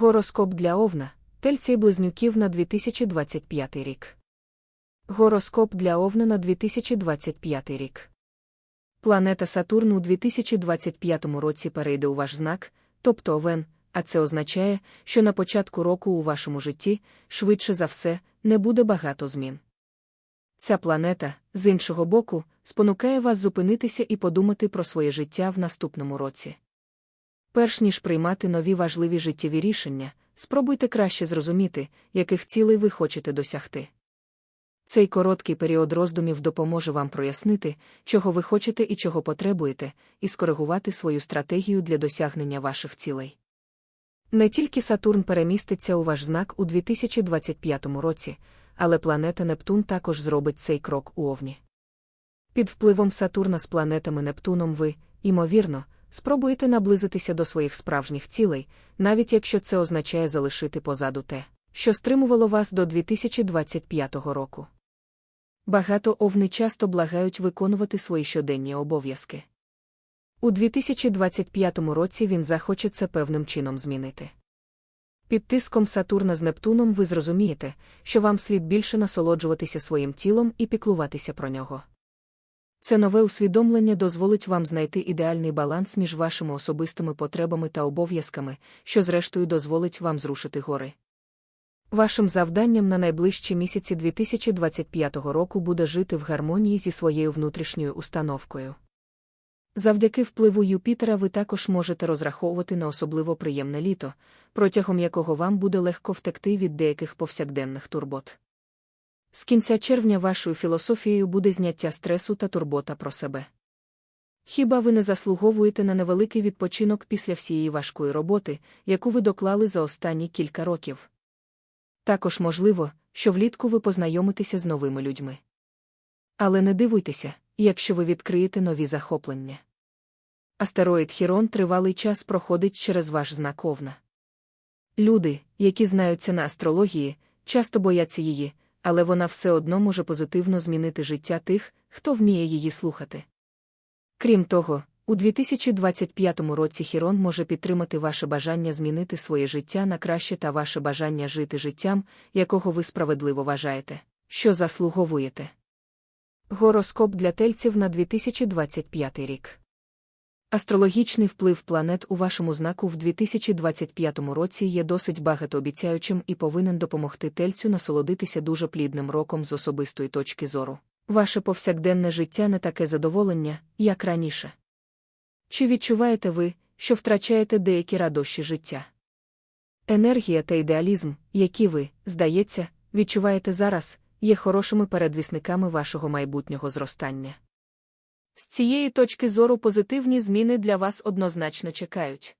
Гороскоп для Овна, Тельці близнюків на 2025 рік. Гороскоп для Овна на 2025 рік. Планета Сатурн у 2025 році перейде у ваш знак, тобто Овен, а це означає, що на початку року у вашому житті, швидше за все, не буде багато змін. Ця планета, з іншого боку, спонукає вас зупинитися і подумати про своє життя в наступному році. Перш ніж приймати нові важливі життєві рішення, спробуйте краще зрозуміти, яких цілей ви хочете досягти. Цей короткий період роздумів допоможе вам прояснити, чого ви хочете і чого потребуєте, і скоригувати свою стратегію для досягнення ваших цілей. Не тільки Сатурн переміститься у ваш знак у 2025 році, але планета Нептун також зробить цей крок у Овні. Під впливом Сатурна з планетами Нептуном ви, ймовірно, спробуєте наблизитися до своїх справжніх цілей, навіть якщо це означає залишити позаду те, що стримувало вас до 2025 року. Багато овни часто благають виконувати свої щоденні обов'язки. У 2025 році він захоче це певним чином змінити. Під тиском Сатурна з Нептуном ви зрозумієте, що вам слід більше насолоджуватися своїм тілом і піклуватися про нього. Це нове усвідомлення дозволить вам знайти ідеальний баланс між вашими особистими потребами та обов'язками, що, зрештою, дозволить вам зрушити гори. Вашим завданням на найближчі місяці 2025 року буде жити в гармонії зі своєю внутрішньою установкою. Завдяки впливу Юпітера ви також можете розраховувати на особливо приємне літо, протягом якого вам буде легко втекти від деяких повсякденних турбот. З кінця червня вашою філософією буде зняття стресу та турбота про себе. Хіба ви не заслуговуєте на невеликий відпочинок після всієї важкої роботи, яку ви доклали за останні кілька років? Також можливо, що влітку ви познайомитеся з новими людьми. Але не дивуйтеся, якщо ви відкриєте нові захоплення. Астероїд Хірон тривалий час проходить через ваш знак Овна. Люди, які знаються на астрології, часто бояться її, але вона все одно може позитивно змінити життя тих, хто вміє її слухати. Крім того, у 2025 році Хірон може підтримати ваше бажання змінити своє життя на краще та ваше бажання жити життям, якого ви справедливо вважаєте, що заслуговуєте. Гороскоп для тельців на 2025 рік. Астрологічний вплив планет у вашому знаку в 2025 році є досить багатообіцяючим і повинен допомогти тельцю насолодитися дуже плідним роком з особистої точки зору. Ваше повсякденне життя не таке задоволення, як раніше. Чи відчуваєте ви, що втрачаєте деякі радощі життя? Енергія та ідеалізм, які ви, здається, відчуваєте зараз, є хорошими передвісниками вашого майбутнього зростання. З цієї точки зору позитивні зміни для вас однозначно чекають.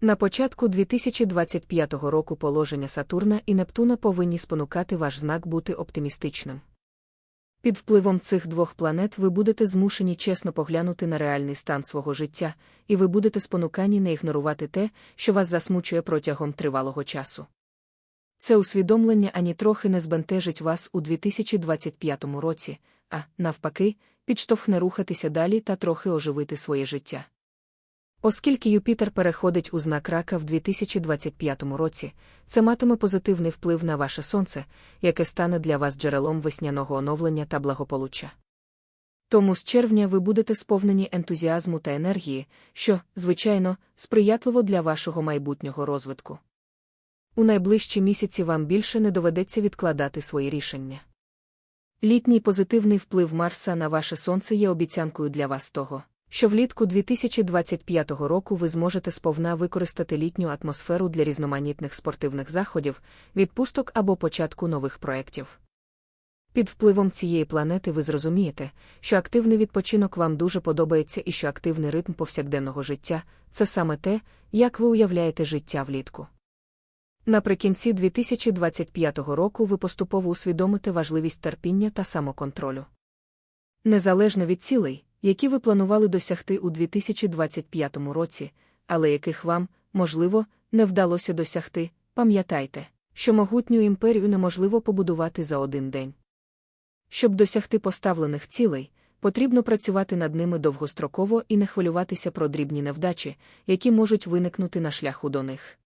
На початку 2025 року положення Сатурна і Нептуна повинні спонукати ваш знак бути оптимістичним. Під впливом цих двох планет ви будете змушені чесно поглянути на реальний стан свого життя, і ви будете спонукані не ігнорувати те, що вас засмучує протягом тривалого часу. Це усвідомлення ані трохи не збентежить вас у 2025 році, а, навпаки, підштовхне рухатися далі та трохи оживити своє життя. Оскільки Юпітер переходить у знак рака в 2025 році, це матиме позитивний вплив на ваше сонце, яке стане для вас джерелом весняного оновлення та благополуччя. Тому з червня ви будете сповнені ентузіазму та енергії, що, звичайно, сприятливо для вашого майбутнього розвитку. У найближчі місяці вам більше не доведеться відкладати свої рішення. Літній позитивний вплив Марса на ваше сонце є обіцянкою для вас того, що влітку 2025 року ви зможете сповна використати літню атмосферу для різноманітних спортивних заходів, відпусток або початку нових проєктів. Під впливом цієї планети ви зрозумієте, що активний відпочинок вам дуже подобається і що активний ритм повсякденного життя це саме те, як ви уявляєте життя влітку. Наприкінці 2025 року ви поступово усвідомите важливість терпіння та самоконтролю. Незалежно від цілей, які ви планували досягти у 2025 році, але яких вам, можливо, не вдалося досягти, пам'ятайте, що могутню імперію неможливо побудувати за один день. Щоб досягти поставлених цілей, потрібно працювати над ними довгостроково і не хвилюватися про дрібні невдачі, які можуть виникнути на шляху до них.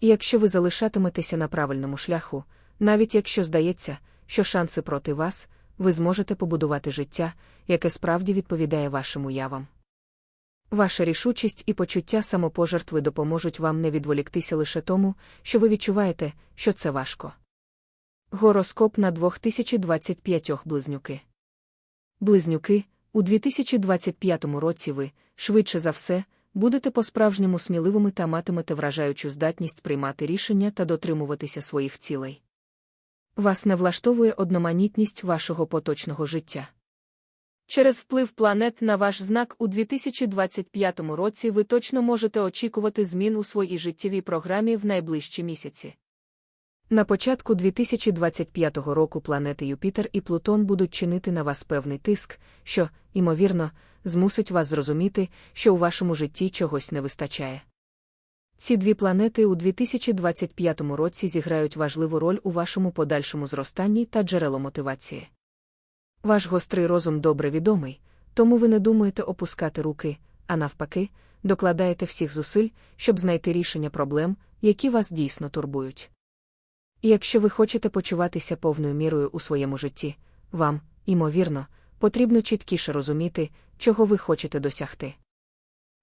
І якщо ви залишатиметеся на правильному шляху, навіть якщо здається, що шанси проти вас, ви зможете побудувати життя, яке справді відповідає вашим уявам. Ваша рішучість і почуття самопожертви допоможуть вам не відволіктися лише тому, що ви відчуваєте, що це важко. Гороскоп на 2025 близнюки. Близнюки, у 2025 році ви, швидше за все, будете по-справжньому сміливими та матимете вражаючу здатність приймати рішення та дотримуватися своїх цілей. Вас не влаштовує одноманітність вашого поточного життя. Через вплив планет на ваш знак у 2025 році ви точно можете очікувати змін у своїй життєвій програмі в найближчі місяці. На початку 2025 року планети Юпітер і Плутон будуть чинити на вас певний тиск, що, ймовірно, змусить вас зрозуміти, що у вашому житті чогось не вистачає. Ці дві планети у 2025 році зіграють важливу роль у вашому подальшому зростанні та джерело мотивації. Ваш гострий розум добре відомий, тому ви не думаєте опускати руки, а навпаки, докладаєте всіх зусиль, щоб знайти рішення проблем, які вас дійсно турбують. І якщо ви хочете почуватися повною мірою у своєму житті, вам, ймовірно, потрібно чіткіше розуміти, чого ви хочете досягти.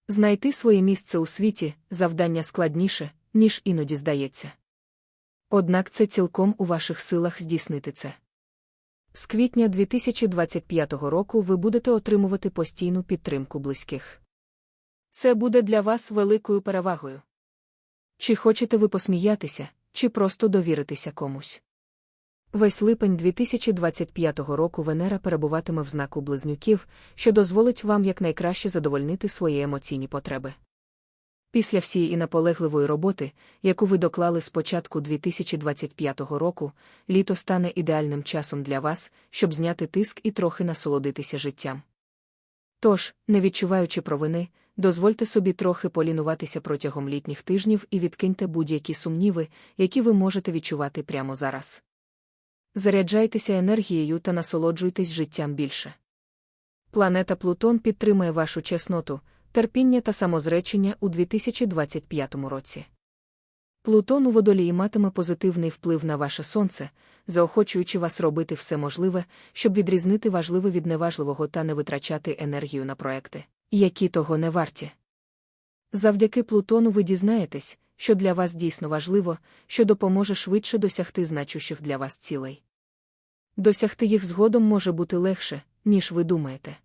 Знайти своє місце у світі завдання складніше, ніж іноді здається. Однак це цілком у ваших силах здійснити це. З квітня 2025 року ви будете отримувати постійну підтримку близьких. Це буде для вас великою перевагою. Чи хочете ви посміятися, чи просто довіритися комусь? Весь липень 2025 року Венера перебуватиме в знаку близнюків, що дозволить вам якнайкраще задовольнити свої емоційні потреби. Після всієї наполегливої роботи, яку ви доклали з початку 2025 року, літо стане ідеальним часом для вас, щоб зняти тиск і трохи насолодитися життям. Тож, не відчуваючи провини, дозвольте собі трохи полінуватися протягом літніх тижнів і відкиньте будь-які сумніви, які ви можете відчувати прямо зараз. Заряджайтеся енергією та насолоджуйтесь життям більше. Планета Плутон підтримує вашу чесноту, терпіння та самозречення у 2025 році. Плутон у водолії матиме позитивний вплив на ваше сонце, заохочуючи вас робити все можливе, щоб відрізнити важливе від неважливого та не витрачати енергію на проекти, які того не варті. Завдяки Плутону ви дізнаєтесь, що для вас дійсно важливо, що допоможе швидше досягти значущих для вас цілей. Досягти їх згодом може бути легше, ніж ви думаєте.